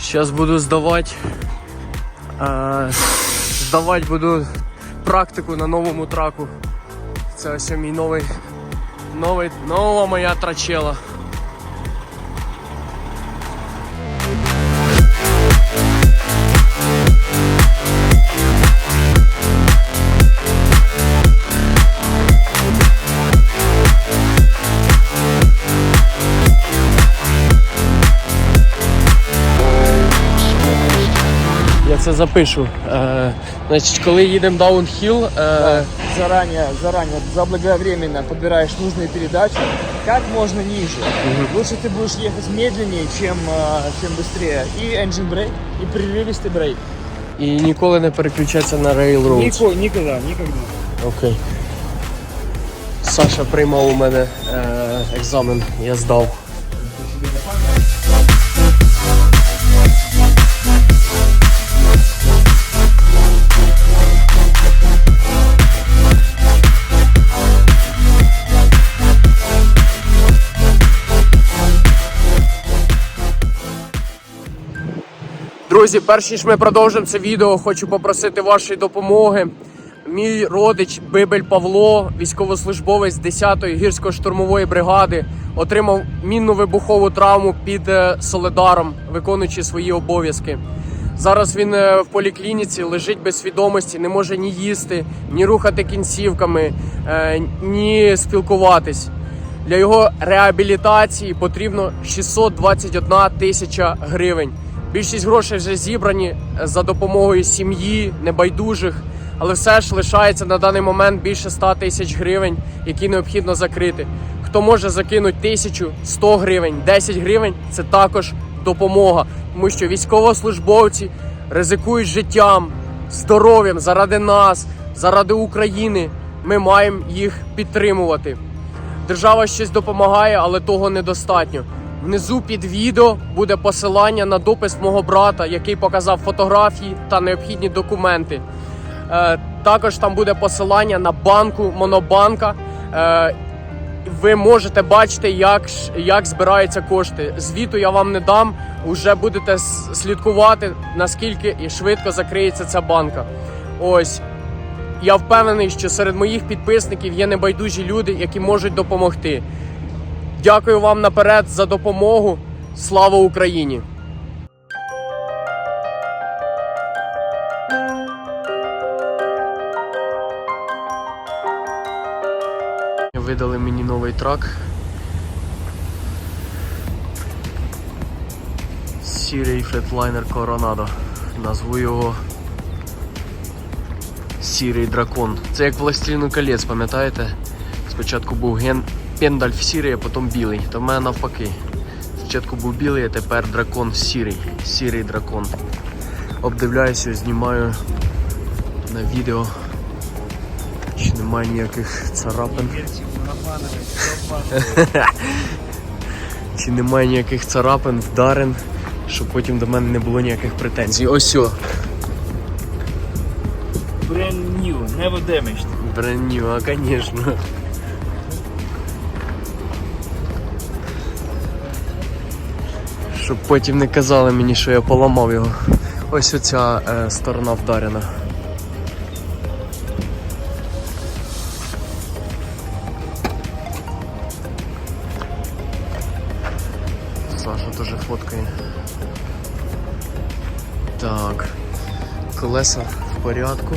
Зараз буду здавати. Е, здавати буду практику на новому траку. Це ось мій новий, новий, нова моя трачела. це запишу. Е, значить, коли їдемо даунхіл, е, Заранее, заранее, заблаговременно подбираешь нужные передачи как можно ниже. Лучше ты будешь ехать медленнее, чем, а, чем быстрее. И engine brake, и прерывистый брейк. і ніколи не переключатися на Railroad. Нико, никогда, никогда. Окей. Саша приймав у мене е, екзамен, я здав. Друзі, перш ніж ми продовжимо це відео, хочу попросити вашої допомоги. Мій родич Бибель Павло, військовослужбовець 10-ї гірсько-штурмової бригади, отримав мінну вибухову травму під е, Соледаром, виконуючи свої обов'язки. Зараз він е, в поліклініці лежить без свідомості, не може ні їсти, ні рухати кінцівками, е, ні спілкуватись. Для його реабілітації потрібно 621 тисяча гривень. Більшість грошей вже зібрані е, за допомогою сім'ї, небайдужих, але все ж лишається на даний момент більше 100 тисяч гривень, які необхідно закрити. Хто може закинути тисячу, 100 гривень, 10 гривень це також допомога, тому що військовослужбовці ризикують життям, здоров'ям заради нас, заради України. Ми маємо їх підтримувати. Держава щось допомагає, але того недостатньо. Внизу під відео буде посилання на допис мого брата, який показав фотографії та необхідні документи. Е, також там буде посилання на банку Монобанка. Е, ви можете бачити, як, як збираються кошти. Звіту я вам не дам. Уже будете слідкувати, наскільки і швидко закриється ця банка. Ось. Я впевнений, що серед моїх підписників є небайдужі люди, які можуть допомогти. Дякую вам наперед за допомогу. Слава Україні! Видали мені новий трак. Сірий Flatliner Coronado. Назву його Сірий дракон. Це як властелину колець, пам'ятаєте? Спочатку був ген Пендальф сірий, а потім білий. То в мене навпаки. Спочатку був білий, а тепер дракон сірий. Сірий дракон. Обдивляюся, знімаю на відео. Чи немає ніяких царапин. Чи немає ніяких царапин, вдарин, щоб потім до мене не було ніяких претензій. Ось о, Brand new, never damaged. броню, а звісно. Щоб потім не казали мені, що я поламав його. Ось оця е, сторона вдарена. Саша теж фоткає. Так. Колеса в порядку.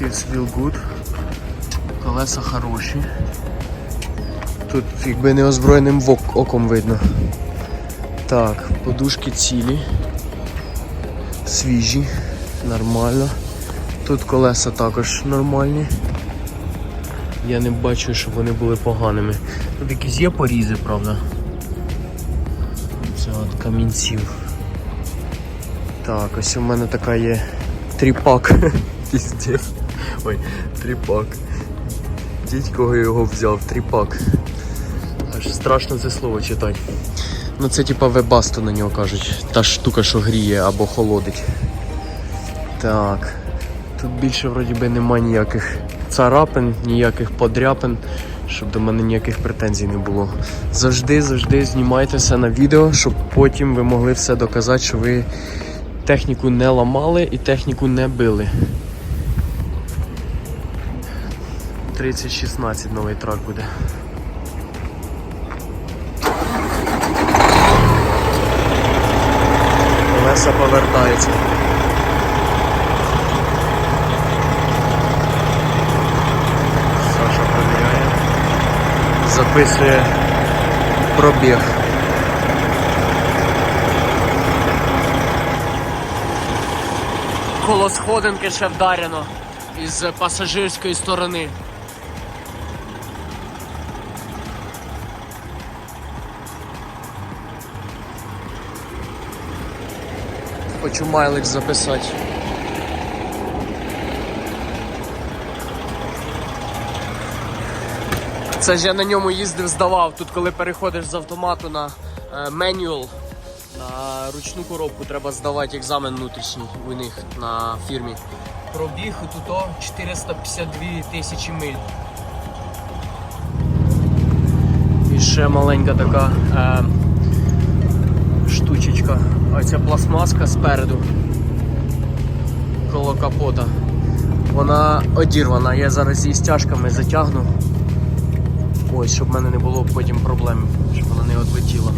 Feels feel good. Колеса хороші. Тут якби неозброєним оком видно. Так, подушки цілі. Свіжі, нормально. Тут колеса також нормальні. Я не бачу, щоб вони були поганими. Тут якісь є порізи, правда. Це от камінців. Так, ось у мене така є тріпак. Піздець. Ой, тріпак. Дідько його взяв, тріпак. Аж страшно це слово читати. Ну це типа вебасту на нього кажуть. Та штука, що гріє або холодить. Так. Тут більше вроді би нема ніяких царапин, ніяких подряпин. щоб до мене ніяких претензій не було. Завжди, завжди знімайте все на відео, щоб потім ви могли все доказати, що ви техніку не ламали і техніку не били. 3016 новий трак буде. Колеса повертаються. Саша перевіряє. Записує пробіг. Коло сходинки ще вдарено із пасажирської сторони. Хочу майлик записати. Це ж я на ньому їздив, здавав. Тут коли переходиш з автомату на менюал, на ручну коробку, треба здавати екзамен внутрішній у них на фірмі. Пробіг тут 452 тисячі миль. І ще маленька така е, штучечка. Оця пластмаска спереду. Коло капота. Вона одірвана, я зараз її стяжками затягну. Ось, щоб в мене не було потім проблем, щоб вона не відлетіла.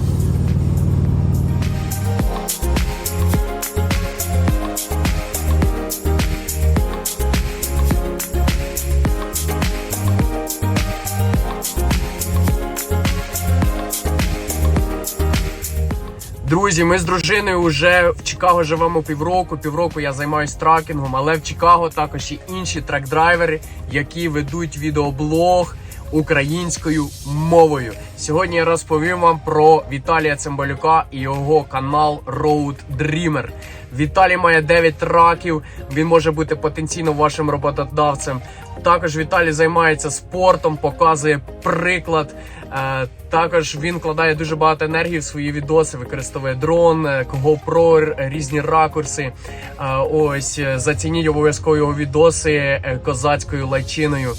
Друзі, ми з дружиною вже в Чикаго живемо півроку. Півроку я займаюся тракінгом, але в Чикаго також і інші трек-драйвери, які ведуть відеоблог українською мовою. Сьогодні я розповім вам про Віталія Цимбалюка і його канал Road Dreamer. Віталій має 9 траків. Він може бути потенційно вашим роботодавцем. Також Віталій займається спортом, показує приклад. Е, Також він вкладає дуже багато енергії в свої відоси, використовує дрон, е, GoPro, різні ракурси. Е, Ось е, зацініть обов'язково його відоси е, козацькою лайчиною.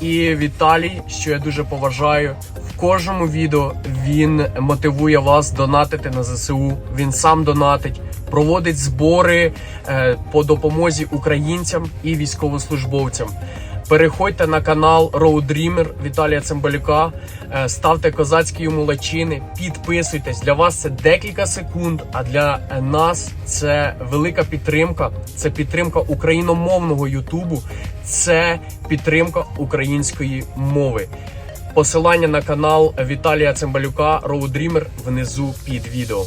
І Віталій, що я дуже поважаю, в кожному відео він мотивує вас донатити на ЗСУ. Він сам донатить, проводить збори е, по допомозі українцям і військовослужбовцям. Переходьте на канал Road Dreamer Віталія Цимбалюка, е, ставте козацькі йому лачини, підписуйтесь. Для вас це декілька секунд, а для е, нас це велика підтримка. Це підтримка україномовного Ютубу, це підтримка української мови. Посилання на канал Віталія Цимбалюка Road Dreamer внизу під відео.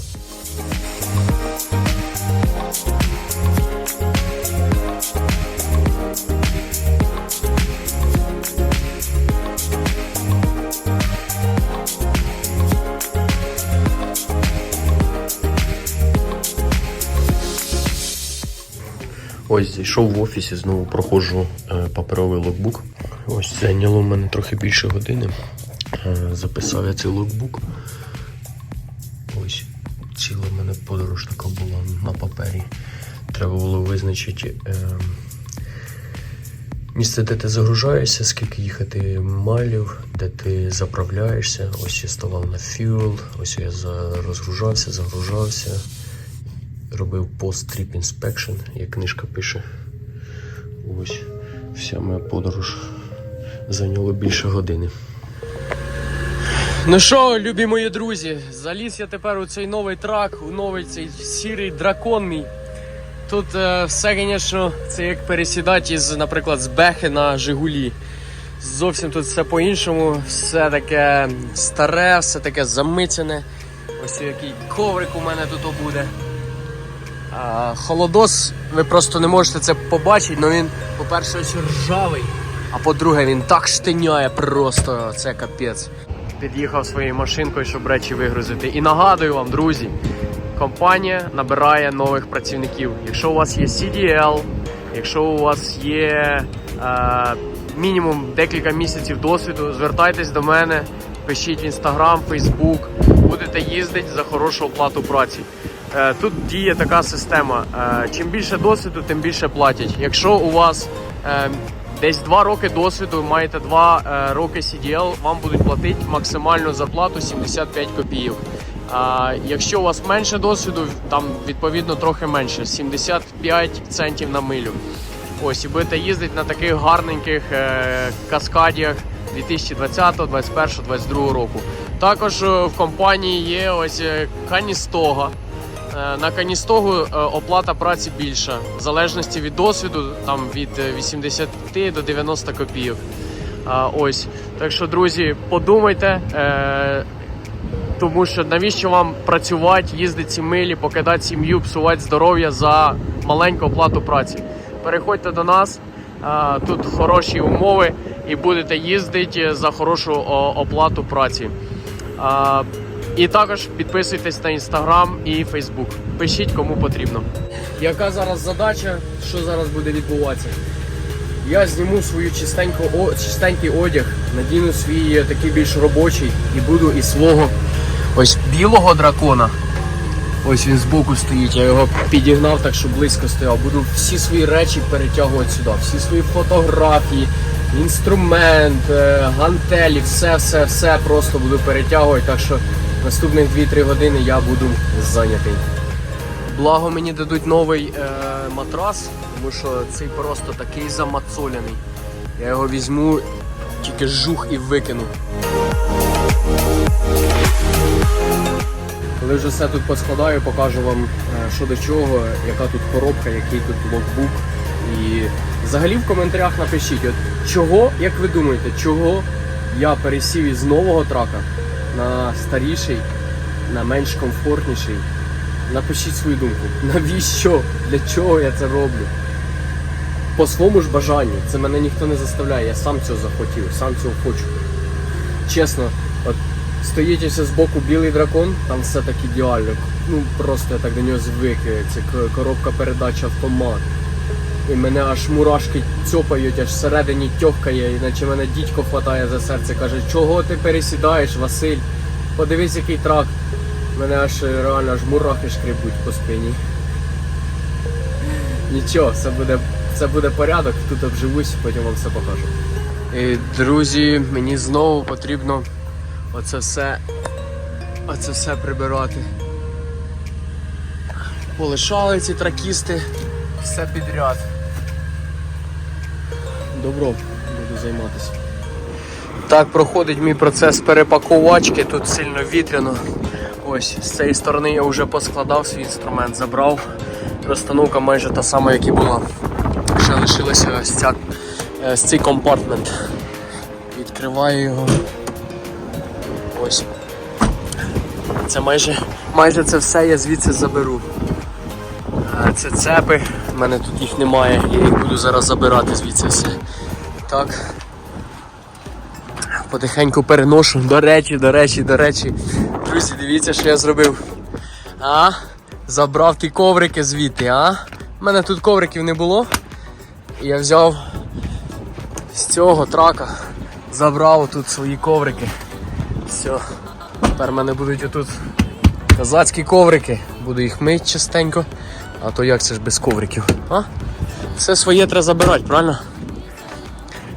Ось зайшов в офісі, знову проходжу е, паперовий локбук. Ось зайняло в мене трохи більше години. Е, записав я цей локбук. Ось ціла в мене подорож така була на папері. Треба було визначити е, місце, де ти загружаєшся, скільки їхати майлів, де ти заправляєшся. Ось я ставав на фюел, ось я розгружався, загружався робив post-trip inspection, як книжка пише. Ось вся моя подорож зайняло більше години. Ну що, любі мої друзі, заліз я тепер у цей новий трак, у новий цей сірий дракон мій. Тут е, все, звісно, це як пересідати із, наприклад, з Бехи на Жигулі. Зовсім тут все по-іншому, все таке старе, все таке замицяне. Ось який коврик у мене тут буде. Холодос, ви просто не можете це побачити, але він, по-перше, ржавий, а по-друге, він так штиняє просто, це капець. Під'їхав своєю машинкою, щоб речі вигрузити. І нагадую вам, друзі, компанія набирає нових працівників. Якщо у вас є CDL, якщо у вас є е, мінімум декілька місяців досвіду, звертайтесь до мене, пишіть в Instagram, Facebook, будете їздити за хорошу оплату праці. Е, Тут діє така система. е, Чим більше досвіду, тим більше платять. Якщо у вас е, Десь два роки досвіду, маєте два е, роки CDL, вам будуть платити максимальну зарплату 75 копійок. А якщо у вас менше досвіду, там відповідно трохи менше 75 центів на милю. Ось і будете їздити на таких гарненьких каскадіях 2020, 2021, 2022 року. Також в компанії є ось каністога. Е, На каністогу е, оплата праці більша, в залежності від досвіду, там від е, 80 до 90 копійок. Ось. Так що, друзі, подумайте, е, тому що навіщо вам працювати, їздити ці милі, покидати сім'ю, псувати здоров'я за маленьку оплату праці. Переходьте до нас, е, тут хороші умови і будете їздити за хорошу оплату праці. І також підписуйтесь на інстаграм і фейсбук. Пишіть кому потрібно. Яка зараз задача? Що зараз буде відбуватися? Я зніму свою чистеньку, о, чистенький одяг, надіну свій е, такий більш робочий і буду із свого ось білого дракона. Ось він збоку стоїть, я його підігнав так, щоб близько стояв. Буду всі свої речі перетягувати сюди, всі свої фотографії, інструмент, е, гантелі, все, все, все просто буду перетягувати. Так що наступних 2-3 години я буду зайнятий. Благо мені дадуть новий е, матрас, тому що цей просто такий замацоляний. Я його візьму, тільки жух і викину. Коли вже все тут поскладаю, покажу вам е, що до чого, яка тут коробка, який тут локбук. І взагалі в коментарях напишіть, от чого, як ви думаєте, чого я пересів із нового трака на старіший, на менш комфортніший. Напишіть свою думку. Навіщо? Для чого я це роблю? По своєму ж бажанню. Це мене ніхто не заставляє. Я сам цього захотів, сам цього хочу. Чесно, от стоїть з боку білий дракон, там все так ідеально. Ну просто я так до нього звик. Це коробка передач автомат. І мене аж мурашки цьопають, аж всередині тьохкає, іначе мене дідько хватає за серце, каже, чого ти пересідаєш, Василь? Подивись, який трак. Мене аж е, реально аж мурахи шкребуть по спині. Нічого, це буде, це буде порядок, тут обживусь, потім вам все покажу. І, друзі, мені знову потрібно оце все, оце все прибирати. Полишали ці тракісти, все підряд. Добро, буду займатися. Так проходить мій процес перепакувачки, тут сильно вітряно. Ось з цієї сторони я вже поскладав свій інструмент, забрав. Розстановка майже та сама, як і була. Ще лишилося ось ця, е, ось цей компартмент. Відкриваю його. Ось. Це майже, майже це все я звідси заберу. Е, Це цепи, в мене тут їх немає, я їх буду зараз забирати звідси все. Так. Потихеньку переношу. До речі, до речі, до речі. Друзі, дивіться, що я зробив. А? Забрав ті коврики звідти, а? У мене тут ковриків не було. Я взяв з цього трака, забрав тут свої коврики. Все. Тепер в мене будуть отут козацькі коврики. Буду їх мити частенько. А то як це ж без ковриків? А? Все своє треба забирати, правильно?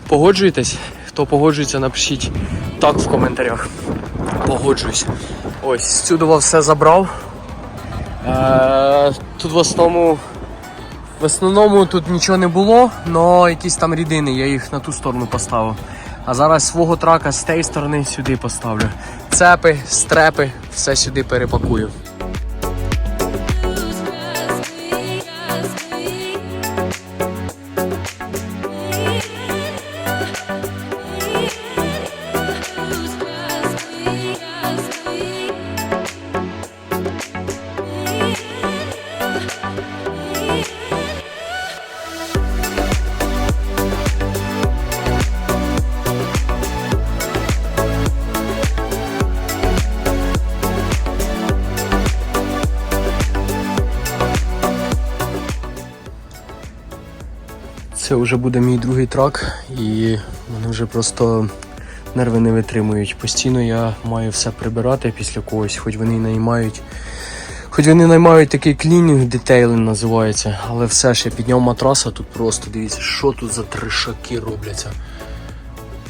Погоджуєтесь? Хто погоджується, напишіть так в коментарях. Погоджуюсь. Ось, сюди все забрав. Е, тут в основному. В основному тут нічого не було, але якісь там рідини, я їх на ту сторону поставив. А зараз свого трака з тієї сторони сюди поставлю. Цепи, стрепи, все сюди перепакую. Це вже буде мій другий трак, і мене вже просто нерви не витримують. Постійно я маю все прибирати після когось, хоч вони наймають Хоч вони наймають такий клінінг детейлинг називається, але все ж я підняв матраса, тут просто дивіться, що тут за тришаки робляться.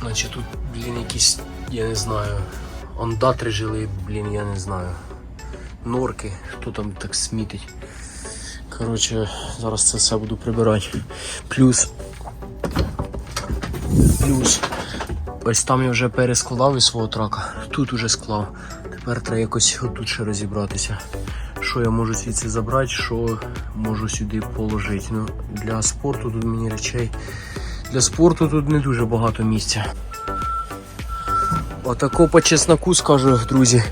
Наче тут, блін, якісь, я не знаю, ондатри жили, блін, я не знаю. Норки, хто там так смітить. Коротше, зараз це все буду прибирати. Плюс. Плюс. Ось там я вже перескладав із свого трака. Тут уже склав. Тепер треба якось отут ще розібратися. Що я можу звідси забрати, що можу сюди положити. Ну, для спорту тут мені речей. Для спорту тут не дуже багато місця. Отако по чесноку скажу, друзі.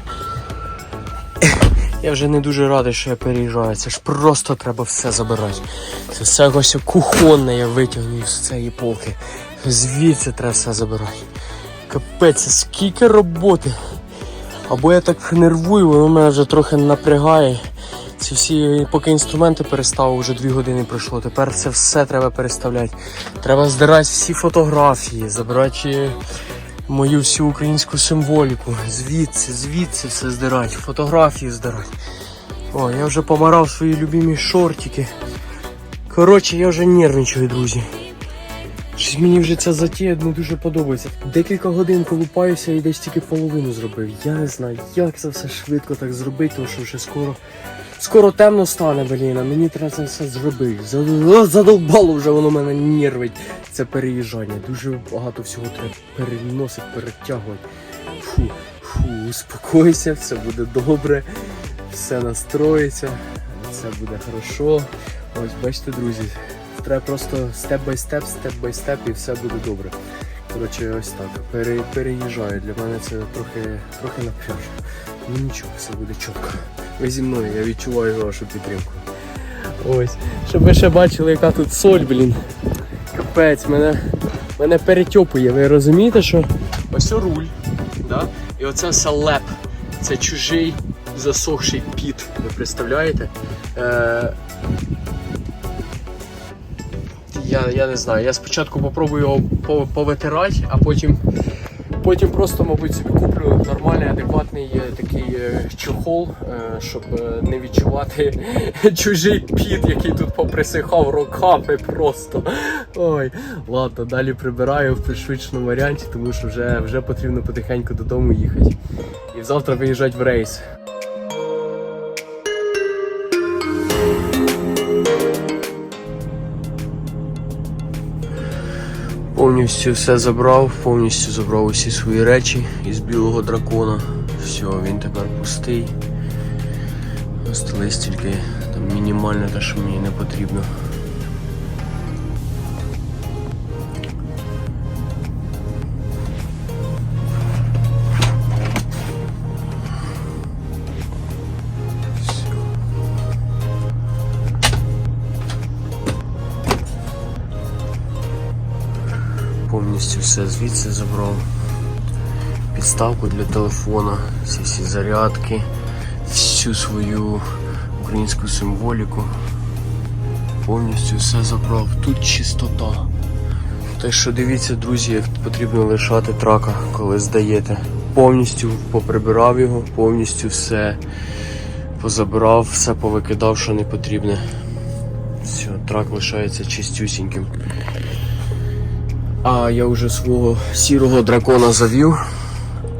Я вже не дуже радий, що я переїжджаю. Це ж просто треба все забирати. Це все ось кухонне я витягну з цієї полки. Звідси треба все забирати. Капець, скільки роботи. Або я так нервую, воно мене вже трохи напрягає. Ці всі, поки інструменти переставив, вже дві години пройшло. Тепер це все треба переставляти. Треба здирати всі фотографії, забирати мою всю українську символіку. Звідси, звідси все здирати, фотографії здирати. О, я вже помарав свої любимі шортики. Коротше, я вже нервничаю, друзі. Щось мені вже ця затія не дуже подобається. Декілька годин колупаюся і десь тільки половину зробив. Я не знаю, як це все швидко так зробити, тому що вже скоро. Скоро темно стане, блін, а мені треба це все зробити. Задовбало вже воно мене нервить. Це переїжджання. Дуже багато всього треба переносити, перетягувати. Фу, фу, успокойся, все буде добре, все настроїться, все буде хорошо. Ось бачите, друзі, треба просто степ бай степ, степ бай степ і все буде добре. Коротше, ось так. Пере, переїжджаю. Для мене це трохи, трохи напряжно. Ну нічого, все буде чітко. Ви зі мною, я відчуваю вашу підтримку. Ось. Щоб ви ще бачили, яка тут соль, блін. Капець, мене, мене перетьопує. Ви розумієте, що ось руль, да? і оце все леп. Це чужий засохший піт. Ви представляєте? Е, я, я не знаю. Я спочатку попробую його повитирати, а потім, потім просто, мабуть, собі куплю нормальний, адекватний е, такий е, чохол, е, щоб не відчувати чужий піт, який тут поприсихав роками просто. Ой, ладно, далі прибираю в пришвидшеному варіанті, тому що вже, вже потрібно потихеньку додому їхати. І завтра виїжджати в рейс. Повністю все забрав, повністю забрав усі свої речі із білого дракона. Все, він тепер пустий. Остались тільки там мінімальне те, що мені не потрібно. Повністю все звідси забрав. Підставку для телефона, всі всі зарядки, всю свою українську символіку. Повністю все забрав. Тут чистота. Так що дивіться, друзі, як потрібно лишати трака, коли здаєте. Повністю поприбирав його, повністю все позабирав, все повикидав, що не потрібне. Все, трак лишається чистюсіньким. А я вже свого сірого дракона завів.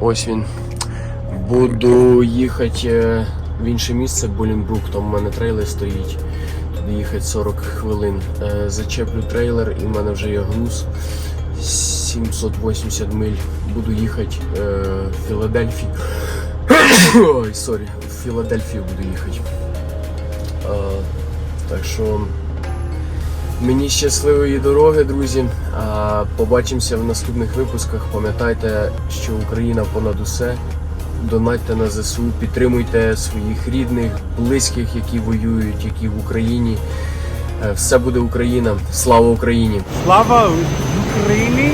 Ось він. Буду їхати е, в інше місце, Болінбрук, там в мене трейлер стоїть. Туди їхати 40 хвилин. Е, Зачеплю трейлер і в мене вже є груз. 780 миль. Буду їхати е, в Філадельфію. Ой, сорі, в Філадельфію буду їхати. Так що Мені щасливої дороги, друзі. Побачимося в наступних випусках. Пам'ятайте, що Україна понад усе. Донатьте на ЗСУ, підтримуйте своїх рідних, близьких, які воюють, які в Україні. Е, Все буде Україна. Слава Україні! Слава Україні!